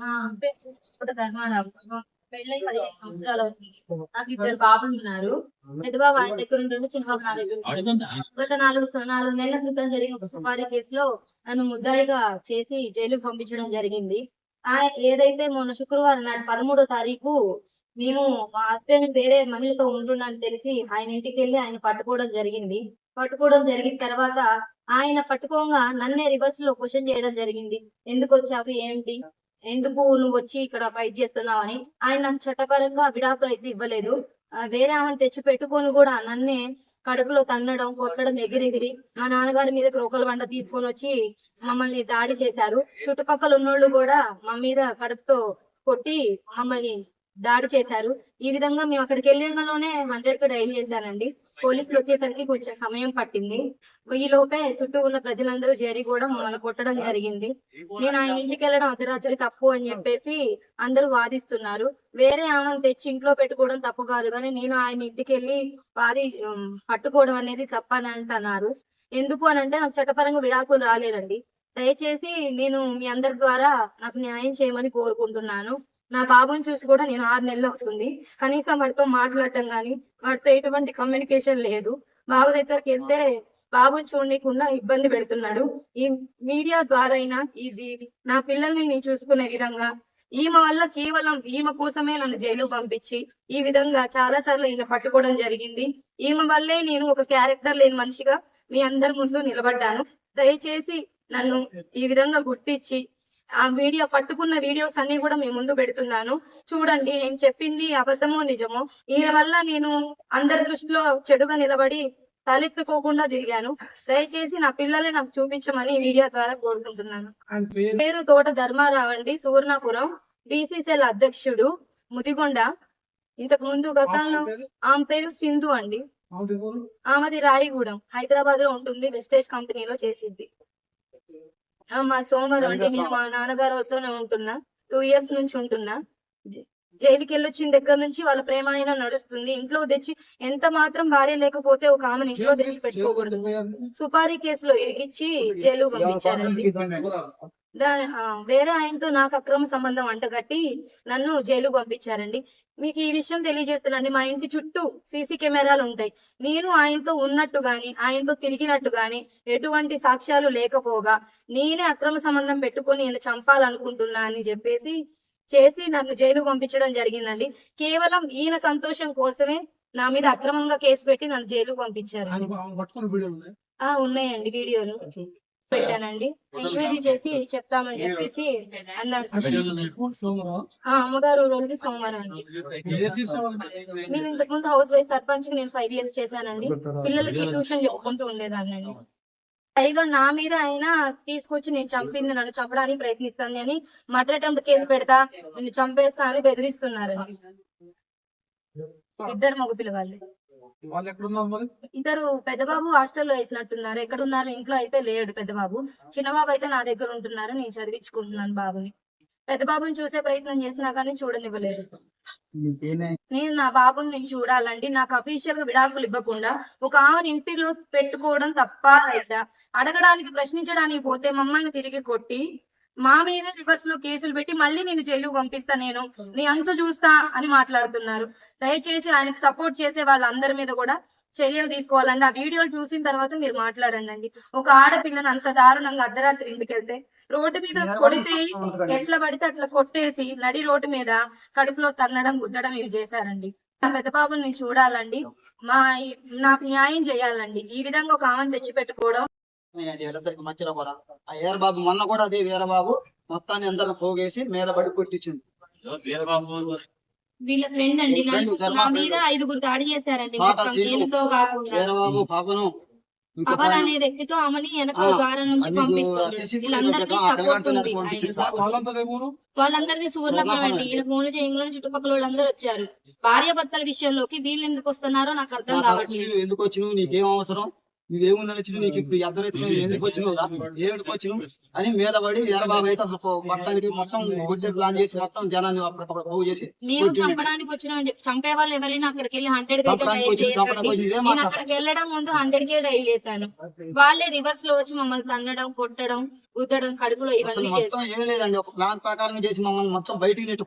మా హస్బెండ్ కూడా ధర్మారావు. పెళ్ళై పదిహేను సంవత్సరాలు అవుతుంది. నాకు ఇద్దరు బాబులు ఉన్నారు. పెద్ద బాబు ఆయన దగ్గర ఉంటుండే చిన్న బాబు నా దగ్గర ఉంటాడు. గత నాలుగు నాలుగు నెలల క్రితం జరిగిన సుపారీ కేసులో నన్ను ముద్దాయిగా చేసి జైలుకు పంపించడం జరిగింది. ఆ ఏదైతే మొన్న శుక్రవారం నాడు పదమూడో తారీఖు మేము మా హస్బెండ్ వేరే మహిళతో ఉంటున్నాను తెలిసి ఆయన ఇంటికి వెళ్ళి ఆయన పట్టుకోవడం జరిగింది. పట్టుకోవడం జరిగిన తర్వాత ఆయన పట్టుకోగా నన్నే రివర్స్లో క్వశ్చన్ చేయడం జరిగింది. ఎందుకు వచ్చావు? ఏంటి? ఎందుకు నువ్వు వచ్చి ఇక్కడ ఫైట్ చేస్తున్నావు అని? ఆయన నాకు చట్టపరంగా విడాకులు అయితే ఇవ్వలేదు. వేరే ఆమెను తెచ్చి పెట్టుకొని కూడా నన్నే కడుపులో తన్నడం కొట్టడం ఎగిరెగిరి మా నాన్నగారి మీద క్రోకల బండ తీసుకొని వచ్చి మమ్మల్ని దాడి చేశారు. చుట్టుపక్కల ఉన్నోళ్ళు కూడా మా మీద కడుపుతో కొట్టి మమ్మల్ని దాడి చేశారు. ఈ విధంగా మేము అక్కడికి వెళ్ళినలోనే హండ్రెడ్కు డైల్ చేశానండి. పోలీసులు వచ్చేసరికి కొంచెం సమయం పట్టింది. ఈ లోపే చుట్టూ ఉన్న ప్రజలందరూ చేరి కూడా మమ్మల్ని కొట్టడం జరిగింది. నేను ఆయన ఇంటికి వెళ్ళడం అర్ధరాత్రి తప్పు అని చెప్పేసి అందరూ వాదిస్తున్నారు. వేరే ఆమెను తెచ్చి ఇంట్లో పెట్టుకోవడం తప్పు కాదు కానీ నేను ఆయన ఇంటికి వెళ్ళి వారి పట్టుకోవడం అనేది తప్పని అంటున్నారు ఎందుకు అని అంటే నాకు చట్టపరంగా విడాకులు రాలేదండి. దయచేసి నేను మీ అందరి ద్వారా నాకు న్యాయం చేయమని కోరుకుంటున్నాను. నా బాబుని చూసి కూడా నేను ఆరు నెలలు అవుతుంది. కనీసం వాడితో మాట్లాడటం కానీ వాడితో ఎటువంటి కమ్యూనికేషన్ లేదు. బాబు దగ్గరికి వెళ్తే బాబుని చూడకుండా ఇబ్బంది పెడుతున్నాడు. ఈ మీడియా ద్వారా అయినా ఇది నా పిల్లల్ని నేను చూసుకునే విధంగా ఈమె వల్ల కేవలం ఈమె కోసమే నన్ను జైలు పంపించి ఈ విధంగా చాలా సార్లు ఈయన పట్టుకోవడం జరిగింది. ఈమె వల్లే నేను ఒక క్యారెక్టర్ లేని మనిషిగా మీ అందరి ముందు నిలబడ్డాను. దయచేసి నన్ను ఈ విధంగా గుర్తించి ఆ వీడియో పట్టుకున్న వీడియోస్ అన్ని కూడా మీ ముందు పెడుతున్నాను. చూడండి నేను చెప్పింది అబద్ధమో నిజమో? ఈయన వల్ల నేను అందరి దృష్టిలో చెడుగా నిలబడి తలెత్తుకోకుండా తిరిగాను. దయచేసి నా పిల్లల్ని నాకు చూపించమని వీడియో ద్వారా కోరుకుంటున్నాను. పేరు తోట ధర్మారావు అండి సువర్ణాపురం బీసీసీఎల్ అధ్యక్షుడు ముదిగొండ. ఇంతకు ముందు గతంలో ఆమె పేరు? సింధు అండి? ఆమెది రాయిగూడెం. హైదరాబాద్లో ఉంటుంది వెస్టేజ్ కంపెనీలో చేసిద్ది. మా సోమవారం అండి నేను మా నాన్నగారితోనే ఉంటున్నా. టూ ఇయర్స్ నుంచి ఉంటున్నా. జైలుకి వెళ్ళొచ్చిన దగ్గర నుంచి వాళ్ళ ప్రేమ అయినా నడుస్తుంది. ఇంట్లో తెచ్చి ఎంత మాత్రం భార్య లేకపోతే ఒక ఆమెను ఇంట్లో తెచ్చి పెట్టుకోకూడదు. సుపారీ కేసులో ఇరికిచ్చి జైలు పంపించారండి. దా- ఆ, వేరే ఆయనతో నాకు అక్రమ సంబంధం అంటగట్టి నన్ను జైలు పంపించారండి. మీకు ఈ విషయం తెలియజేస్తున్నాండి మా ఇంటి చుట్టూ సీసీ కెమెరాలు ఉంటాయి. నేను ఆయనతో ఉన్నట్టు గాని ఆయనతో తిరిగినట్టు గాని ఎటువంటి సాక్ష్యాలు లేకపోగా నేనే అక్రమ సంబంధం పెట్టుకొని ఈయన చంపాలనుకుంటున్నా అని చెప్పేసి చేసి నన్ను జైలు పంపించడం జరిగిందండి. కేవలం ఈయన సంతోషం కోసమే నా మీద అక్రమంగా కేసు పెట్టి నన్ను జైలు పంపించారు. ఉన్నాయండి వీడియోలు. పెట్టానండి. ఎంక్వైరీ చేసి చెప్తామని చెప్పేసి అన్నారు అమ్మగారు రోజు సోమవారం? నేను ఇంతకు ముందు హౌస్ వైఫ్ సర్పంచ్ నేను ఫైవ్ ఇయర్స్ చేశానండి. పిల్లలకి ట్యూషన్ చెప్పుకుంటూ ఉండేదాన్నండి. పైగా నా మీద ఆయన తీసుకొచ్చి నేను చంపింది నన్ను చంపడానికి ప్రయత్నిస్తాను అని మర్డర్ అటెంప్ట్ కేసు పెడతా నిన్ను చంపేస్తా అని బెదిరిస్తున్నారండి. ఇద్దరు మగ పిల్లగాళ్ళు ఎక్కడున్నారు ఇద్దరు పెద్దబాబు హాస్టల్లో వేసినట్టున్నారు. ఎక్కడ ఉన్నారు ఇంట్లో అయితే లేడు పెద్దబాబు. చిన్నబాబు అయితే నా దగ్గర ఉంటున్నారు. నేను చదివించుకుంటున్నాను బాబుని. పెద్దబాబుని చూసే ప్రయత్నం చేసినా కానీ చూడనివ్వలేదు. నేను నా బాబుని నేను చూడాలండి. నాకు అఫీషియల్గా విడాకులు ఇవ్వకుండా ఒక ఆమెను ఇంటిలో పెట్టుకోవడం తప్ప లేదా? అడగడానికి ప్రశ్నించడానికి పోతే మమ్మల్ని తిరిగి కొట్టి మా మీద రివర్స్లో కేసులు పెట్టి మళ్ళీ నేను జైలుకు పంపిస్తా నేను. నీ అంతు చూస్తా అని మాట్లాడుతున్నారు. దయచేసి ఆయనకు సపోర్ట్ చేసే వాళ్ళందరి మీద కూడా చర్యలు తీసుకోవాలండి. ఆ వీడియోలు చూసిన తర్వాత మీరు మాట్లాడండి. ఒక ఆడపిల్లని అంత దారుణంగా అర్ధరాత్రి ఇంటికి వెళ్తే రోడ్డు మీద కొడితే ఎట్లా పడితే అట్లా కొట్టేసి నడి రోడ్డు మీద కడుపులో తన్నడం గుద్దడం ఇవి చేశారండి. నా పెద్ద బాబుని నేను చూడాలండి. మా నాకు న్యాయం చేయాలండి. ఈ విధంగా ఒక ఆమెను తెచ్చి పెట్టుకోవడం మధ్యలో కూడా ఆ వీరబాబు మొన్న కూడా అదే వీరబాబు మొత్తాన్ని అందరిని పోగేసి మీద పడి కొట్టించింది వీళ్ళ ఫ్రెండ్ అండి. నా. మీద ఐదుగురు దాడి చేశారండి. వీరబాబు పాపను అనే వ్యక్తితో ఆమెని వెనక ఆ, ద్వారం నుంచి వీళ్ళందరికీ సపోర్ట్ ఉంది. వాళ్ళందరిది సువర్ణపురం అండి ఈయన ఫోన్లు చుట్టుపక్కల వాళ్ళందరూ వచ్చారు. భార్య భర్తల విషయంలోకి వీళ్ళు ఎందుకు వస్తున్నారో నాకు అర్థం కావట్లేదు. లేదు, ఎందుకు వచ్చినావు? నీకేం అవసరం? నువ్వేముందని వచ్చి నీకు ఇప్పుడు ఎద్దరైతే నువ్వు ఎందుకు వచ్చినావు రా? ఏమిటికి వచ్చినావు? అని మీద పడి వీరబాబు అయితే అసలు కొట్టడానికి మొత్తం గుడ్డే ప్లాన్ చేసి మొత్తం జనాన్ని పోగు చేసి. చంపడానికి చెప్పి చంపే వాళ్ళు ఎవరైనా అక్కడికి వెళ్ళి హండ్రెడ్ నేను అక్కడికి వెళ్ళడం ముందు హండ్రెడ్ కే డైల్ చేశాను. వాళ్ళే రివర్స్లో వచ్చి మమ్మల్ని తన్నడం కొట్టడం గుద్దడం కడుపులో ఇవన్నీ మొత్తం ఏం లేదండి. ఒక ప్లాన్ ప్రకారం చేసి మమ్మల్ని మొత్తం బయటికి నెట్టు